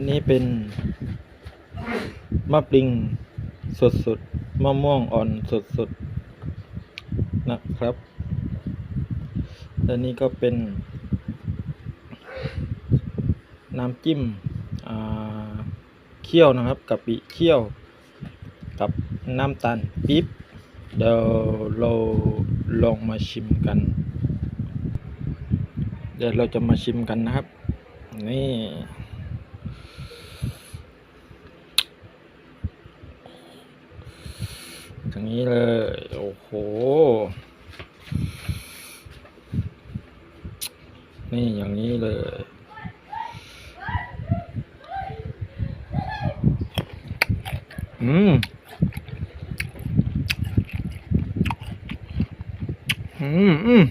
อันนี้เป็นมะปริงสดสดๆมะม่วงอ่อนสดสดๆนะครับและนี่ก็เป็น น้ำจิ้มเคี่ยวนะครับกะปิเคี่ยว กับน้ำตาลปี๊บเดี๋ยวเราลองมาชิมกัน เดี๋ยวเราจะมาชิมกันนะครับ นี่ อย่างนี้เลย โอ้โห นี่อย่างนี้เลย อืม อืมอืม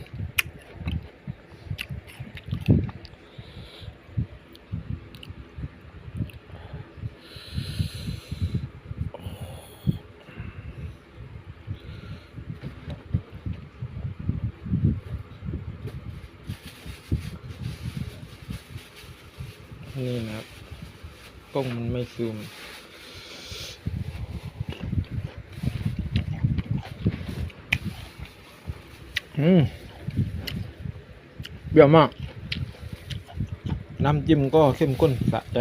นี่นะครับกล้องมันไม่ซูมอืมเบี้ยวมาก น้ำจิ้มก็เข้มข้นสะใจ